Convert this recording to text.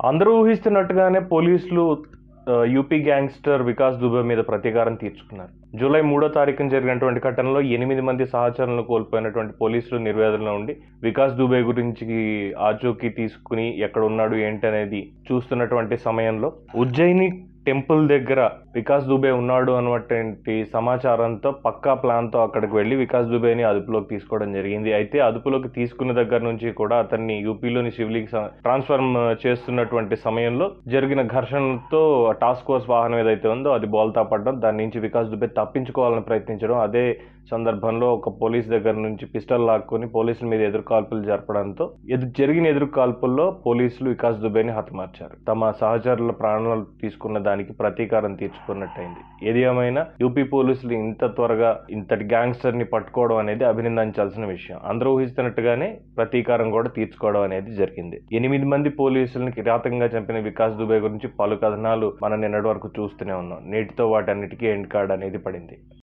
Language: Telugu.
అందరూ ఊహిస్తున్నట్టుగానే పోలీసులు యూపీ గ్యాంగ్స్టర్ వికాస్ దుబే మీద ప్రతీకారం తీర్చుకున్నారు. జూలై మూడో తారీఖున జరిగినటువంటి ఘటనలో ఎనిమిది మంది సహచరులను కోల్పోయినటువంటి పోలీసులు నిర్వేదనలో ఉండి వికాస్ దుబే గురించి ఆచూకీ తీసుకుని ఎక్కడ ఉన్నాడు ఏంటనేది చూస్తున్నటువంటి సమయంలో ఉజ్జయిని టెంపుల్ దగ్గర వికాస్ దుబే ఉన్నాడు అన్నటువంటి సమాచారంతో పక్కా ప్లాన్తో అక్కడికి వెళ్ళి వికాస్ దుబేని అదుపులోకి తీసుకోవడం జరిగింది. అయితే అదుపులోకి తీసుకున్న దగ్గర నుంచి కూడా అతన్ని యూపీలోని శివలికి స- ట్రాన్స్ఫర్మ్ చేస్తున్నటువంటి సమయంలో జరిగిన ఘర్షణతో టాస్క్ ఫోర్స్ వాహనం ఏదైతే ఉందో అది బోల్తా పడడం. దాని నుంచి వికాస్ దుబే తప్పించుకోవాలని ప్రయత్నించడం అదే సందర్భంలో ఒక పోలీస్ దగ్గర నుంచి పిస్టల్ లాక్కొని పోలీసుల మీద ఎదురుకాల్పులు జరపడంతో ఎదు జరిగిన ఎదురుకాల్పుల్లో పోలీసులు వికాస్ దుబేని హతమార్చారు. తమ సహచరుల ప్రాణాలు తీసుకున్న దానికి ప్రతీకారం తీర్చుకున్నట్టయింది ఏది ఏమైనా యూపీ పోలీసులు ఇంత త్వరగా ఇంతటి గ్యాంగ్స్టర్ని పట్టుకోవడం అనేది అభినందించాల్సిన విషయం. అందరూ ఊహిస్తున్నట్టుగానే ప్రతీకారం కూడా తీర్చుకోవడం అనేది జరిగింది. ఎనిమిది మంది పోలీసులను కిరాతకంగా చంపిన వికాస్ దుబే గురించి పలు కథనాలు మనం నిన్నటి వరకు చూస్తూనే ఉన్నాం. నేటితో వాటన్నిటికీ ఎండ్ కార్డ్ అనేది పడింది.